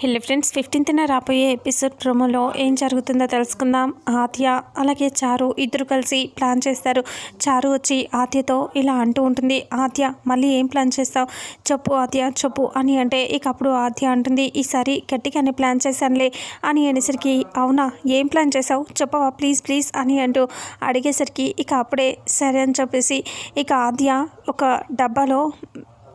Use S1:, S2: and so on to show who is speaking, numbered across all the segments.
S1: Hello friends ఫిఫ్టీన్త్న రాబోయే episode ప్రోమోలో ఏం జరుగుతుందో తెలుసుకుందాం. ఆత్య అలాగే చారు ఇద్దరు కలిసి ప్లాన్ చేస్తారు. చారు వచ్చి ఆత్యతో ఇలా అంటూ ఉంటుంది. ఆత్య మళ్ళీ ఏం ప్లాన్ చేస్తావు? చెప్పు ఆత్య చెప్పు అని అంటే ఇక అప్పుడు ఆత్య అంటుంది ఈసారి గట్టిగానే ప్లాన్ చేశానులే అని అనేసరికి అవునా? ఏం ప్లాన్ చేసావు చెప్పవా? ప్లీజ్ ప్లీజ్ అని అంటూ అడిగేసరికి ఇక అప్పుడే సరే అని చెప్పేసి ఇక ఆద్య ఒక డబ్బాలో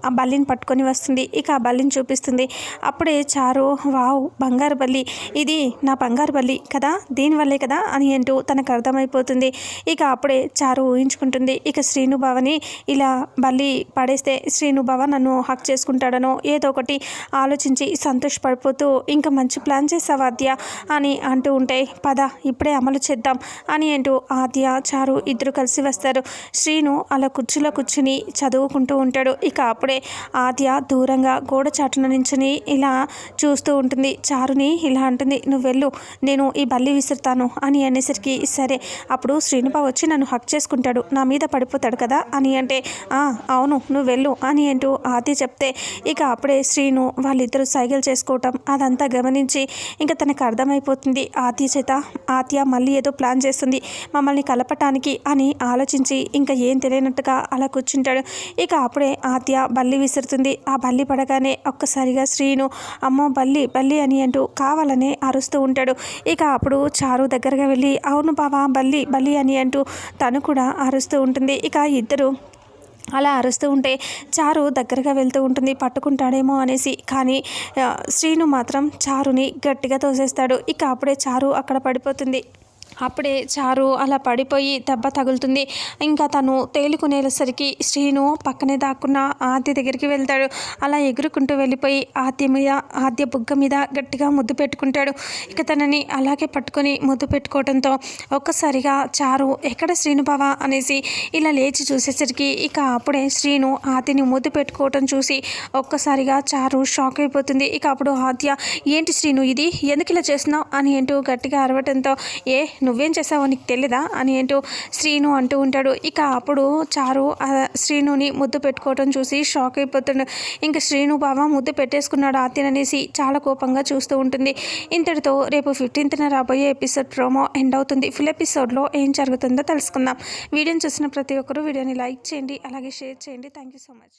S1: ఆ బల్లిని పట్టుకొని వస్తుంది. ఇక ఆ బల్లిని చూపిస్తుంది. అప్పుడే చారు వావ్ బంగారు బల్లి. ఇది నా బంగారు బల్లి కదా? దీనివల్లే కదా? అని అంటూ తనకు అర్థమైపోతుంది. ఇక అప్పుడే చారు ఊహించుకుంటుంది. ఇక శ్రీనుభావని ఇలా బల్లి పడేస్తే శ్రీను నన్ను హక్ చేసుకుంటాడనో ఏదో ఒకటి ఆలోచించి సంతోషపడిపోతూ ఇంకా మంచి ప్లాన్ చేసావు ఆద్య? అని అంటూ ఉంటే పద ఇప్పుడే అమలు చేద్దాం. అని అంటూ ఆద్య చారు ఇద్దరు కలిసి వస్తారు. శ్రీను అలా కుర్చీలో కూర్చుని చదువుకుంటూ ఉంటాడు. ఇక అప్పుడే ఆద్య దూరంగా గోడ చాటున నించుని ఇలా చూస్తూ ఉంటుంది. చారుని ఇలా అంటుంది నువ్వు వెళ్ళు నేను ఈ బల్లి విసురుతాను అని అనేసరికి సరే అప్పుడు శ్రీనుబా వచ్చి నన్ను హక్ చేసుకుంటాడు నా మీద పడిపోతాడు కదా అని అంటే "ఆ, అవును నువ్వు వెళ్ళు అని అంటూ ఆది చెప్తే ఇక అప్పుడే శ్రీను వాళ్ళిద్దరూ సైకిల్ చేసుకోవటం అదంతా గమనించి ఇంకా తనకు అర్థమైపోతుంది. ఆద్య చేత ఆద్య మళ్ళీ ఏదో ప్లాన్ చేస్తుంది మమ్మల్ని కలపటానికి అని ఆలోచించి ఇంకా ఏం తెలియనట్టుగా అలా కూర్చుంటాడు. ఇక అప్పుడే ఆద్య బల్లి విసురుతుంది. ఆ బల్లి పడగానే ఒక్కసారిగా శ్రీను అమ్మో బల్లి బల్లి అని అంటూ కావాలనే అరుస్తూ ఉంటాడు. ఇక అప్పుడు చారు దగ్గరగా వెళ్ళి అవును బావా బల్లి బల్లి అని అంటూ తను కూడా అరుస్తూ ఉంటుంది. ఇక ఇద్దరు అలా అరుస్తూ ఉంటే చారు దగ్గరగా వెళ్తూ ఉంటుంది పట్టుకుంటాడేమో అనేసి. కానీ శ్రీను మాత్రం చారుని గట్టిగా తోసేస్తాడు. ఇక అప్పుడే చారు అక్కడ పడిపోతుంది. అప్పుడే చారు అలా పడిపోయి దెబ్బ తగులుతుంది. ఇంకా తను తేలుకునేసరికి శ్రీను పక్కనే దాక్కున్న ఆద్య దగ్గరికి వెళ్తాడు. అలా ఎగురుకుంటూ వెళ్ళిపోయి ఆద్య మీద ఆద్య బుగ్గ మీద గట్టిగా ముద్దు పెట్టుకుంటాడు. ఇక తనని అలాగే పట్టుకొని ముద్దు పెట్టుకోవడంతో ఒక్కసారిగా చారు ఎక్కడ శ్రీను బావా? అనేసి ఇలా లేచి చూసేసరికి ఇక అప్పుడే శ్రీను ఆద్యని ముద్దు పెట్టుకోవటం చూసి ఒక్కసారిగా చారు షాక్ అయిపోతుంది. ఇక అప్పుడు ఆద్య ఏంటి శ్రీను ఇది? ఎందుకు ఇలా చేస్తున్నావు? అని ఏంటో గట్టిగా అరవటంతో ఏ నువ్వేం చేసావో నీకు తెలీదా? అని ఏంటో శ్రీను అంటూ ఉంటాడు. ఇక అప్పుడు చారు శ్రీనుని ముద్దు పెట్టుకోవటం చూసి షాక్ అయిపోతుండు. ఇంకా శ్రీను బావ ముద్దు పెట్టేసుకున్నాడు ఆతిననేసి చాలా కోపంగా చూస్తూ ఉంటుంది. ఇంతటితో రేపు ఫిఫ్టీన్త్న రాబోయే ఎపిసోడ్ ప్రోమో ఎండ్ అవుతుంది. ఫుల్ ఎపిసోడ్లో ఏం జరుగుతుందో తెలుసుకుందాం. వీడియోని చూసిన ప్రతి ఒక్కరూ వీడియోని లైక్ చేయండి అలాగే షేర్ చేయండి. Thank you so much